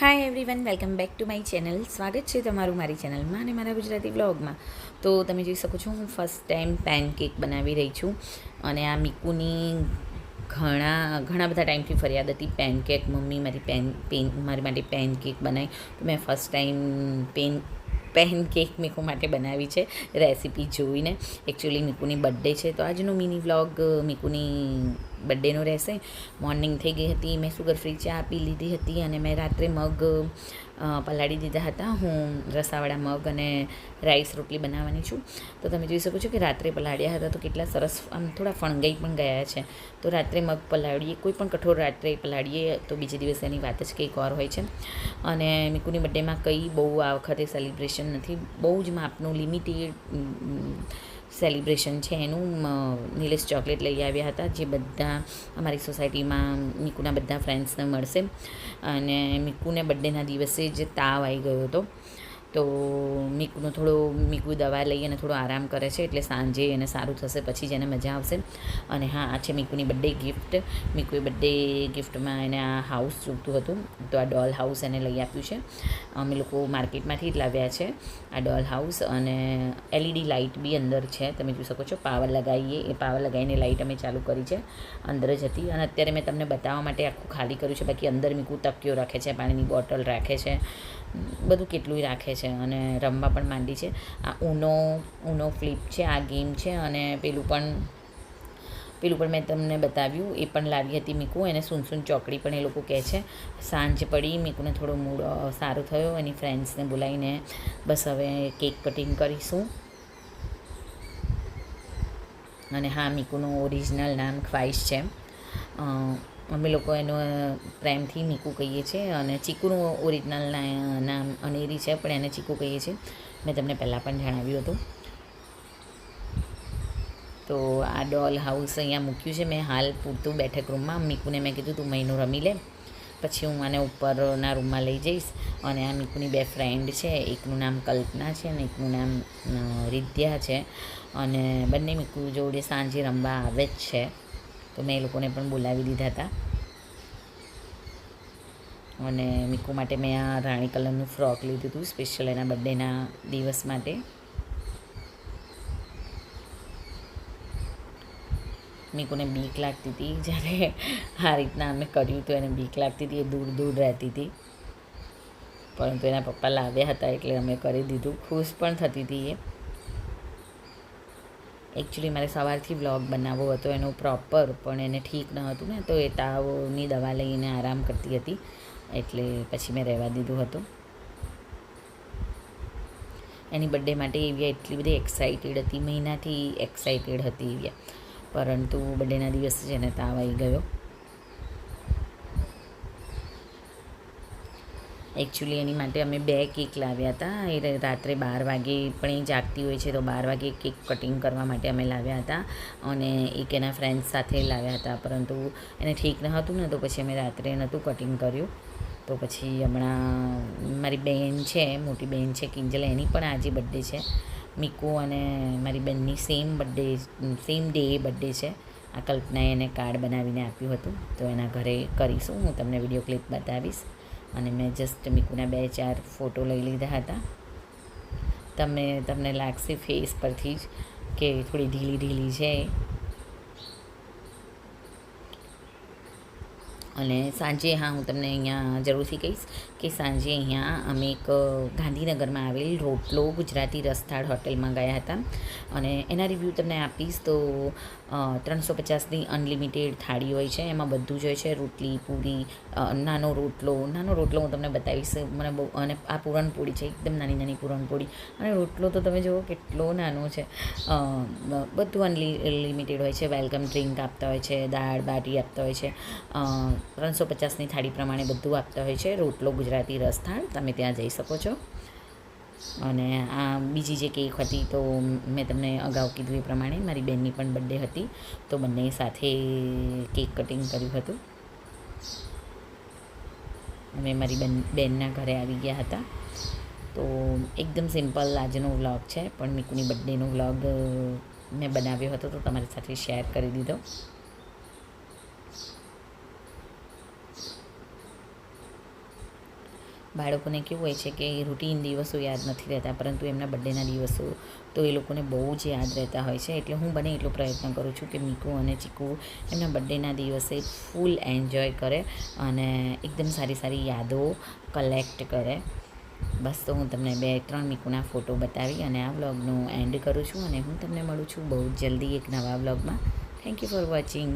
Hi everyone welcome back to my channel સ્વાગત છે તમારું મારી ચેનલમાં અને મારા ગુજરાતી વ્લોગમાં તો તમે જોઈ શકો છો, હું ફર્સ્ટ ટાઈમ પેનકેક બનાવી રહી છું અને આ મીકુની ઘણા ઘણા બધા ટાઈમથી ફરિયાદ હતી પેનકેક મમ્મી મારી પેન પેન મારી માટે પેનકેક બનાવી તો મેં first time pan pan cake Miku માટે બનાવી છે રેસીપી જોઈને. એકચ્યુઅલી મીકુની બર્થડે છે. તો આજનો મિની વ્લોગ મીકુની બર્થડેનો રહેશે. મોર્નિંગ થઈ ગઈ હતી, મેં સુગર ફ્રી ચા પી લીધી હતી અને મેં રાત્રે મગ પલાળી દીધા હતા. હું રસાવાળા મગ અને રાઈસ રોટલી બનાવવાની છું. તો તમે જોઈ શકો છો કે રાત્રે પલાળ્યા હતા તો કેટલા સરસ, આમ થોડા ફણગાઈ પણ ગયા છે. તો રાત્રે મગ પલાળીએ, કોઈ પણ કઠોર રાત્રે પલાળીએ તો બીજે દિવસ એની વાત જ કંઈક ઓર હોય છે. અને મીકુની બર્થડેમાં કંઈ બહુ આ વખતે સેલિબ્રેશન નથી. બહુ જ માપનું લિમિટેડ સેલિબ્રેશન છે એનું નિલેશ ચોકલેટ લઈ આવ્યા હતા, જે બધા અમારી સોસાયટીમાં મીકુના બધા ફ્રેન્ડ્સને મળશે. અને મીકુને બર્થડેના દિવસે જ તાવ આવી ગયો હતો. તો મીકનું થોડું, મીકુ દવા લઈ અને થોડો આરામ કરે છે એટલે સાંજે એને સારું થશે, પછી જ એને મજા આવશે. અને હા, આ છે મીકુની બર્થડે ગિફ્ટ મીકુએ બર્થડે ગિફ્ટમાં એને આ હાઉસ જોઈતું હતું. તો આ ડોલ હાઉસ એને લઈ આપ્યું છે. અમે લોકો માર્કેટમાંથી જ લાવ્યા છે આ ડોલ હાઉસ અને એલઈડી લાઇટ બી અંદર છે. તમે જોઈ શકો છો, પાવર લગાવીએ, એ પાવર લગાવીને લાઇટ અમે ચાલુ કરી છે, અંદર જ હતી. અને અત્યારે મેં તમને બતાવવા માટે આખું ખાલી કર્યું છે. બાકી અંદર મીકુ તકીઓ રાખે છે, પાણીની બોટલ રાખે છે. બધું કેટલું રાખે છે અને રમવા પણ માંડી છે. આ ઉનો ઉનો ફ્લિપ છે, આ ગેમ છે અને પેલું પણ પેલું પણ મેં તમને બતાવ્યું, એ પણ લાવી હતી મીકુ. એને સુનસુન ચોકડી પણ એ લોકો કહે છે. સાંજ પડી, મીકુને થોડો મૂડ સારો થયો. એની ફ્રેન્ડ્સને બોલાવીને બસ હવે કેક કટિંગ કરીશું. અને હા, મીકુનું ઓરિજિનલ નામ ખ્વાઈશ છે. અમે લોકો એનો પ્રેમથી મીકુ કહીએ છીએ અને ચીકુનું ઓરિજિનલ નામ અનેરી છે, પણ એને ચીકુ કહીએ છીએ મેં તમને પહેલાં પણ જણાવ્યું હતું. તો આ ડોલ હાઉસ અહીંયા મૂક્યું છે. મેં હાલ પૂરતું બેઠક રૂમમાં. મીકુને મેં કીધું, તું મહિનો રમી લે. પછી હું આને ઉપરના રૂમમાં લઈ જઈશ. અને આ મીકુની બે ફ્રેન્ડ છે. એકનું નામ કલ્પના છે અને એકનું નામ રિદ્યા છે. અને બંને મીકુ જોડે સાંજે રમવા આવે જ છે. તો મેં એ લોકોને પણ બોલાવી દીધા હતા. અને મીકુ માટે મેં આ રાણી કલરનું ફ્રોક લીધું હતું સ્પેશિયલ એના બર્થડેના દિવસ માટે. મીકુને બીક લાગતી હતી. જ્યારે આ રીતના અમે કર્યું તો એને બીક લાગતી હતી, એ દૂર દૂર રહેતી હતી. પરંતુ એના પપ્પા લાવ્યા હતા એટલે અમે કરી દીધું. ખુશ પણ થતી હતી એ. એકચ્યુઅલી મારે સવારથી વ્લોગ બનાવવો હતો, એનો પ્રોપર પણ એને ઠીક ન હતું ને, તો એ તાવની દવા લઈને આરામ કરતી હતી. એટલે પછી મેં રહેવા દીધું હતું. એની બર્થડે માટે એવી એટલી બધી એક્સાઇટેડ હતી, મહિનાથી એક્સાઇટેડ હતી એવી પરંતુ બર્થડેના દિવસે જ એને તાવ આવી ગયો. એકચ્યુઅલી એની માટે અમે બે કેક લાવ્યા હતા. એ રાત્રે બાર વાગે પણ એ જાગતી હોય છે, તો બાર વાગે કેક કટિંગ કરવા માટે અમે લાવ્યા હતા. અને એક એના ફ્રેન્ડ્સ સાથે લાવ્યા હતા, પરંતુ એને ઠીક ન હતું ને, તો પછી અમે રાત્રે નહોતું કટિંગ કર્યું. તો પછી હમણાં મારી બહેન છે, મોટી બહેન છે, કિંજલ, એની પણ આજે બર્થડે છે. મીકુ અને મારી બહેનની same birthday same day birthday છે. આ કલ્પનાએ એને કાર્ડ બનાવીને આપ્યું હતું. તો એના ઘરે કરીશું. હું તમને વીડિયો ક્લિપ બતાવીશ. અને મેં જસ્ટ મીકુના બે ચાર ફોટો લઈ લીધા હતા. તમે તમને લાગશે ફેસ પરથી જ કે થોડી ઢીલી ઢીલી છે. અને સાંજે હા, હું તમને અહીંયા જરૂરથી કહીશ કે સાંજે અહીંયા અમે એક ગાંધીનગરમાં આવેલ રોટલો ગુજરાતી રસથાળ હોટેલમાં ગયા હતા. અને એના રિવ્યૂ તમને આપીશ તો ત્રણસો પચાસની અનલિમિટેડ થાળી હોય છે. એમાં બધું જ હોય છે. રોટલી, પૂરી નાનો રોટલો. નાનો રોટલો હું તમને બતાવીશ. મને બહુ, અને આ પૂરણપોળી છે. એકદમ નાની નાની પૂરણપોળી. અને રોટલો તો તમે જુઓ કેટલો નાનો છે. બધું અનલિમિટેડ હોય છે. વેલકમ ડ્રિંક આપતા હોય છે. દાળ, બાટી આપતા હોય છે. ત્રણસો પચાસની થાળી પ્રમાણે બધું આપતા હોય છે. રોટલો, ગુજરાતી રસથાળ, તમે ત્યાં જઈ શકો છો. અને આ બીજી જે કેક હતી તો મેં તમને અગાઉ કીધું એ પ્રમાણે મારી બેનની પણ બર્થડે હતી. તો બંને સાથે કેક કટિંગ કર્યું હતું. અમે મારી બેન, બેનના ઘરે આવી ગયા હતા. તો એકદમ સિમ્પલ આજનો વ્લોગ છે, પણ મીકુની બર્થડેનો વ્લોગ મેં બનાવ્યો હતો તો તમારી સાથે શેર કરી દીધો. બાળકોને કેવું હોય છે કે રૂટીન દિવસો યાદ નથી રહેતા, પરંતુ એમના બર્થડેના દિવસો તો એ લોકોને બહુ જ યાદ રહેતા હોય છે. એટલે હું બને એટલો પ્રયત્ન કરું છું કે મીકુ અને ચીકુ એમના બર્થડેના દિવસે ફૂલ એન્જોય કરે અને એકદમ સારી સારી યાદો કલેક્ટ કરે. બસ, તો હું તમને બે, ત્રણ મીકુના ફોટો બતાવી અને આ વ્લોગનું એન્ડ કરું છું અને હું તમને મળું છું બહુ જલ્દી એક નવા વ્લોગમાં થેન્ક યુ ફોર વોચિંગ